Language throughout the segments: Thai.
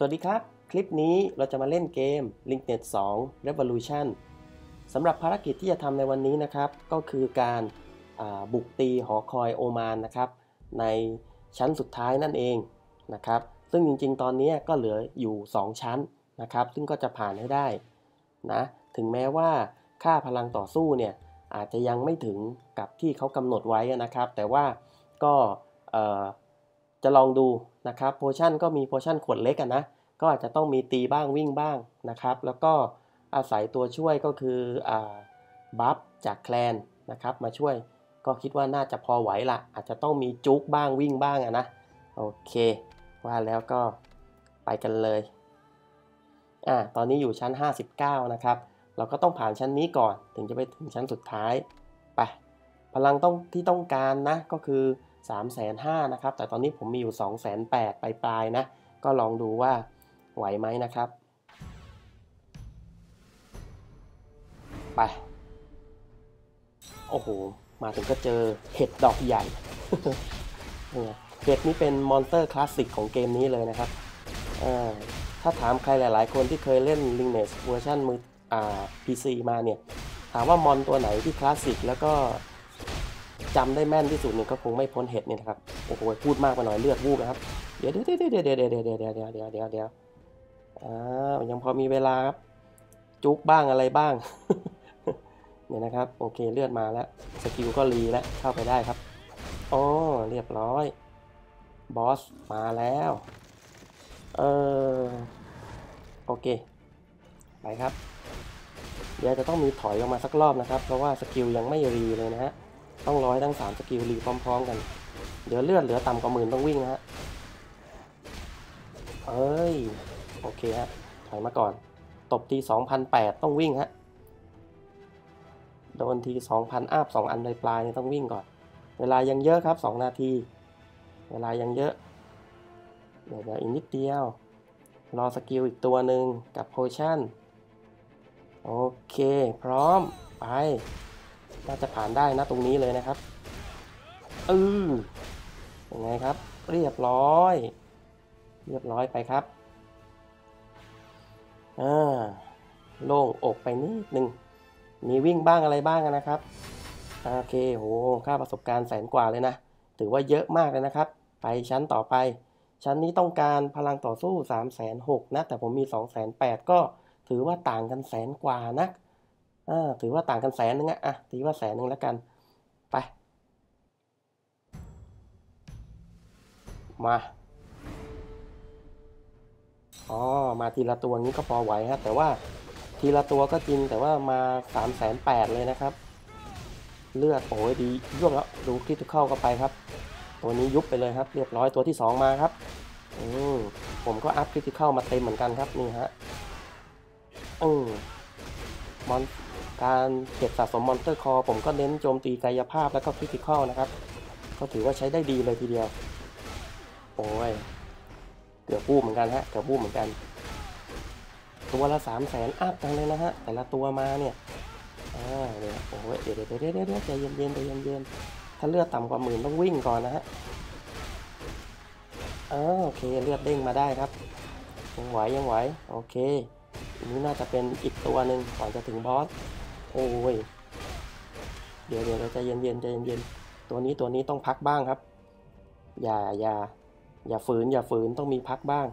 สวัสดีครับ คลิปนี้เราจะมาเล่นเกม LinkNet 2 Revolution สำหรับภารกิจที่จะทำในวันนี้นะครับ ก็คือการบุกตีหอคอยโอมานนะครับ ในชั้นสุดท้ายนั่นเองนะครับ ซึ่งจริงๆ ตอนนี้ก็เหลืออยู่ 2 ชั้นนะครับ ซึ่งก็จะผ่านให้ได้นะถึงแม้ว่าค่าพลังต่อสู้เนี่ยอาจจะยังไม่ถึงกับที่เขากำหนดไว้นะครับ แต่ว่าก็ จะลองดูนะครับโพชั่นก็มีโพชั่นขวดเล็กนะ ก็อาจจะต้องมีตีบ้างวิ่งบ้างนะครับ แล้วก็อาศัยตัวช่วยก็คือบัฟจากแคลนนะครับ มาช่วยก็คิดว่าน่าจะพอไหวละอาจจะต้องมีจุกบ้างวิ่งบ้างอะนะ โอเค ว่าแล้วก็ไปกันเลยอ่าตอนนี้อยู่ชั้น 59 นะครับ เราก็ต้องผ่านชั้นนี้ก่อนถึงจะไปถึงชั้นสุดท้ายไปพลังต้องที่ต้องการนะก็คือ 3 5 0 0 0นะครับ แต่ตอนนี้ผมมีอยู่ 2 8 0 0 0ปลายๆนะ ก็ลองดูว่าไหวไหมนะครับ ไป โอ้โห มาถึงก็เจอเห็ดดอกใหญ่ เห็ดนี้เป็นมอนสเตอร์คลาสสิกของเกมนี้เลยนะครับถ้าถามใครหลาย ๆ คนที่เคยเล่น l i n k n e s เวอร์ชันมืออ่า PC มาเนี่ย ถามว่ามอนตัวไหนที่คลาสสิกแล้วก็ จำได้แม่นที่สุดเนี่ยก็คงไม่พ้นเห็ดเนี่ยนะครับโอ้โหพูดมากไปหน่อยเลือดวูบนะครับเดี๋ยวเดี๋ยวเดี๋ยวเดี๋ยวเดี๋ยวเดี๋ยวเดี๋ยวเดี๋ยวเดี๋ยวเดี๋ยวเดี๋ยวอ่ายังพอมีเวลาครับจุกบ้างอะไรบ้างเนี่ยนะครับโอเคเลือดมาแล้วสกิลก็รีแล้วเข้าไปได้ครับอ๋อเรียบร้อยบอสมาแล้วเออโอเคไปครับเดี๋ยวจะต้องมีถอยออกมาสักรอบนะครับ เพราะว่าสกิลยังไม่รีเลยนะฮะ ต้องร้อยทั้งสามสกิลรีพร้อมๆกัน เดี๋ยวเลือดเหลือต่ำกว่าหมื่นต้องวิ่งนะฮะ เอ้ย โอเคฮะ ถอยมาก่อน ตบที2,008ต้องวิ่งฮะ โดนที2,000อัพ2อันในปลายนี่ต้องวิ่งก่อน เวลายังเยอะครับ2นาที เวลายังเยอะ เดี๋ยวอีกนิดเดียว รอสกิลอีกตัวหนึ่งกับโพชั่น โอเค พร้อม ไป น่าจะผ่านได้นะตรงนี้เลยนะครับอือยังไงครับ เรียบร้อย เรียบร้อยไปครับอ่าโล่งอกไปนิดนึงมีวิ่งบ้างอะไรบ้างนะครับโอเคโหค่าประสบการณ์แสนกว่าเลยนะ ถือว่าเยอะมากเลยนะครับ ไปชั้นต่อไป ชั้นนี้ต้องการพลังต่อสู้3 6 0 0 0นะ แต่ผมมี2 8 0 0 0 ก็ถือว่าต่างกันแสนกว่านะอ่า ถือว่าต่างกันแสนนึงอะอะถือว่าแสนนึงแล้วกัน ไป มาอ๋อมาทีละตัวนี้ก็พอไหวฮะแต่ว่าทีละตัวก็จริงแต่ว่ามาสามแสนแปดเลยนะครับ เลือดโอ้ยดียุบแล้วดูคริสเข้าก็ไปครับ ตัวนี้ยุบไปเลยครับ เรียบร้อยตัวที่สองมาครับอืมผมก็อัพคริสเข้ามาเต็มเหมือนกันครับนี่ฮะอืมมอน การเก็บสะสมมอนเตอร์คอผมก็เน้นโจมตีกายภาพแล้วก็คริติคอลนะครับ ก็ถือว่าใช้ได้ดีเลยทีเดียว โอ้ย เกือบปู้เหมือนกันฮะ เกือบปู้เหมือนกัน ตัวละสามแสนอัพกันเลยนะฮะ แต่ละตัวมาเนี่ยอ่าเนี่ยโอ้ยเดี๋ยวเดี๋ยวเดี๋ยวเดี๋ยวใจเย็นเย็นใจเย็นเย็นถ้าเลือดต่ำกว่าหมื่นต้องวิ่งก่อนนะฮะอ่าโอเคเลือดเด้งมาได้ครับ ยังไหวยังไหว โอเคนนี้น่าจะเป็นอีกตัวหนึ่งก่อนจะถึงบอส โอ้ย เดี๋ยวเดี๋ยวใจเย็นเย็นใจเย็นเย็นตัวนี้ตัวนี้ต้องพักบ้างครับ อย่าอย่าอย่าฝืนอย่าฝืนต้องมีพักบ้าง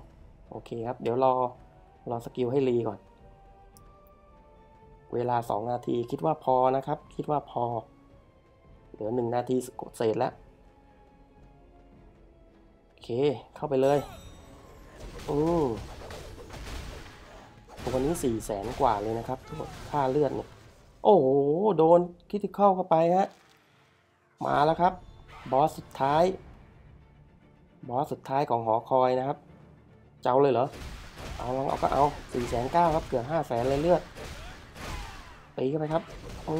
โอเคครับ เดี๋ยวรอรอสกิลให้รีก่อน เวลา 2 นาทีคิดว่าพอนะครับ คิดว่าพอ เหลือ 1 นาทีกดเศษแล้ว โอเคเข้าไปเลยอืมตัวนี้สี่แสนกว่าเลยนะครับค่าเลือดเนี่ย โอ้โห โดนคิติเข้าเข้าไปฮะ มาแล้วครับ บอสสุดท้าย บอสสุดท้ายของหอคอยนะครับ เจ้าเลยเหรอ เอาลองเอาก็เอาสี่แสนเก้าครับ เกือบห้าแสนเลยเลือด ตีเข้าไปครับ โอ้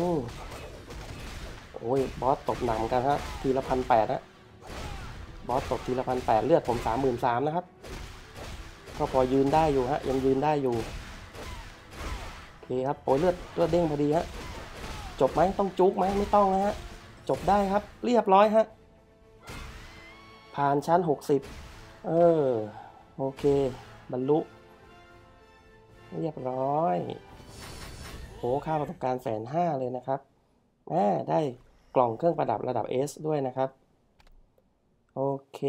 โอ้ย บอสตกหนักกันฮะ ทีละพันแปดฮะ บอสตกทีละพันแปดเลือดผมสามหมื่นสามนะครับ ก็พอยืนได้อยู่ฮะ ยังยืนได้อยู่ เคครับโอ้ยเลือดเลือดเด้งพอดีฮะจบไหมต้องจุกไหมไม่ต้องนะฮะจบได้ครับ เรียบร้อยฮะผ่านชั้น 60 เออ โอเค บรรลุ เรียบร้อยโหค่าประสบการณ์แสนห้าเลยนะครับแมได้กล่องเครื่องประดับระดับ S ด้วยนะครับ โอเค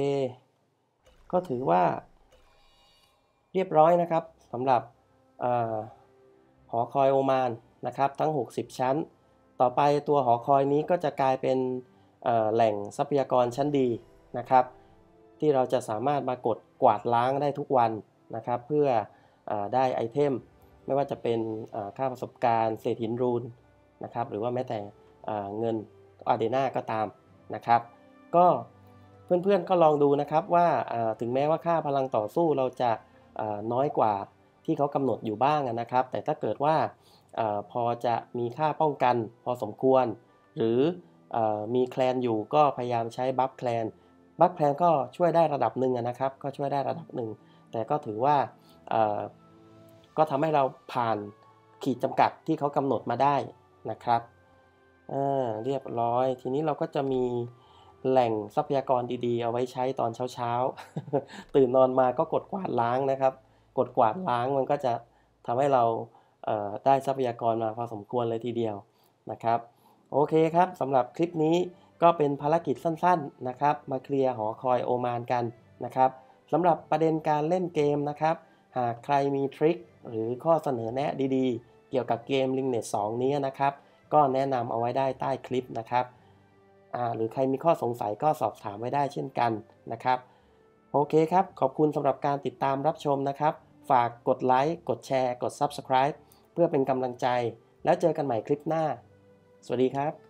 ก็ถือว่า เรียบร้อยนะครับสำหรับอ หอคอยโอมานนะครับทั้ง 60 ชั้น ต่อไปตัวหอคอยนี้ก็จะกลายเป็นแหล่งทรัพยากรชั้นดีนะครับ ที่เราจะสามารถมากดกวาดล้างได้ทุกวันนะครับ เพื่ออได้ไอเทม ไม่ว่าจะเป็นค่าประสบการณ์เศษหินรูนนะครับหรือว่าแม้แต่เงินอาเดนาก็ตามนะครับ ก็เพื่อนๆก็ลองดูนะครับว่าถึงแม้ว่าค่าพลังต่อสู้เราจะน้อยกว่า ที่เขากำหนดอยู่บ้างนะครับ แต่ถ้าเกิดว่าอพอจะมีค่าป้องกันพอสมควร หรืออมีแคลนอยู่ก็พยายามใช้บัฟแคลนบัฟแคลนก็ช่วยได้ระดับหนึ่งนะครับ ก็ช่วยได้ระดับหนึ่งแต่ก็ถือว่าก็ทำให้เราผ่านขีดจำกัดที่เขากำหนดมาได้นะครับเรียบร้อย ทีนี้เราก็จะมีแหล่งทรัพยากรดีๆ เอาไว้ใช้ตอนเช้าๆ ตื่นนอนมาก็กดกวาดล้างนะครับ กดกวาดล้างมันก็จะทำให้เราได้ทรัพยากรมาพอสมควรเลยทีเดียวนะครับโอเคครับสำหรับคลิปนี้ก็เป็นภารกิจสั้นๆนะครับ มาเคลียร์หอคอยโอมานกันนะครับสำหรับประเด็นการเล่นเกมนะครับ หากใครมีทริคหรือข้อเสนอแนะดีๆ เกี่ยวกับเกม l i n k n e t 2 นี้นะครับ ก็แนะนำเอาไว้ได้ใต้คลิปนะครับหรือใครมีข้อสงสัยก็สอบถามไว้ได้เช่นกันนะครับ โอเคครับ ขอบคุณสำหรับการติดตามรับชมนะครับ ฝากกดไลค์กดแชร์ กด Subscribe เพื่อเป็นกำลังใจ แล้วเจอกันใหม่คลิปหน้า สวัสดีครับ